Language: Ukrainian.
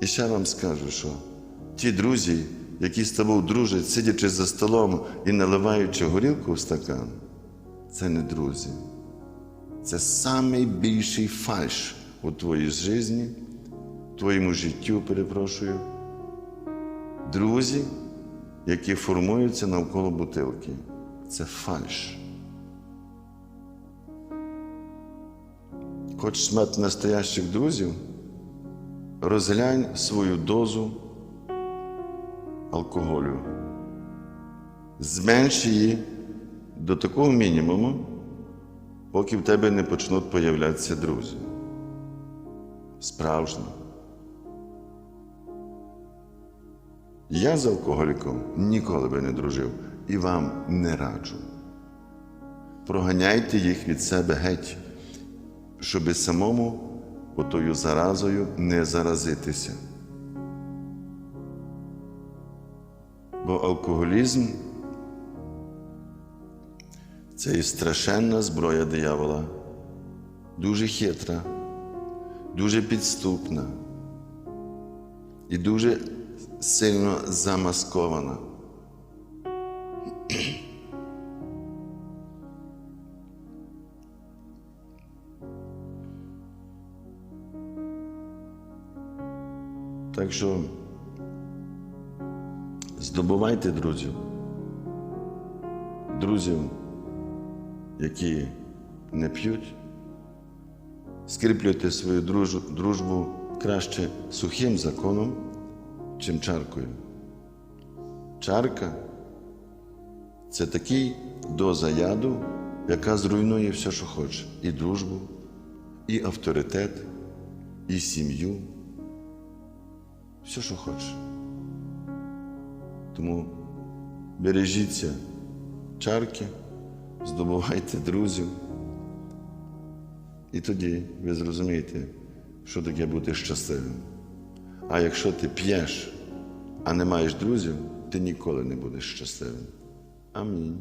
І ще вам скажу, що ті друзі, які з тобою дружать, сидячи за столом і наливаючи горілку в стакан, це не друзі. Це найбільший фальш у твоїй житті, твоєму життю, перепрошую. Друзі, які формуються навколо бутилки. Це фальш. Хочеш мати настоящих друзів? Розглянь свою дозу алкоголю. Зменш її до такого мінімуму, поки в тебе не почнуть появлятися друзі. Справжні. Я з алкоголіком ніколи би не дружив і вам не раджу. Проганяйте їх від себе геть, щоби самому отою заразою не заразитися. Бо алкоголізм це і страшенна зброя диявола, дуже хитра, дуже підступна і дуже сильно замаскована. Так що здобувайте друзів, друзів, які не п'ють, скріплюйте свою дружбу краще сухим законом, чим чаркою. Чарка це такий доза яду, яка зруйнує все, що хоче, і дружбу, і авторитет, і сім'ю все, що хочеш. Тому бережіться чарки, здобувайте друзів. І тоді ви зрозумієте, що таке бути щасливим. А якщо ти п'єш, а не маєш друзів, ти ніколи не будеш щасливим. Амінь.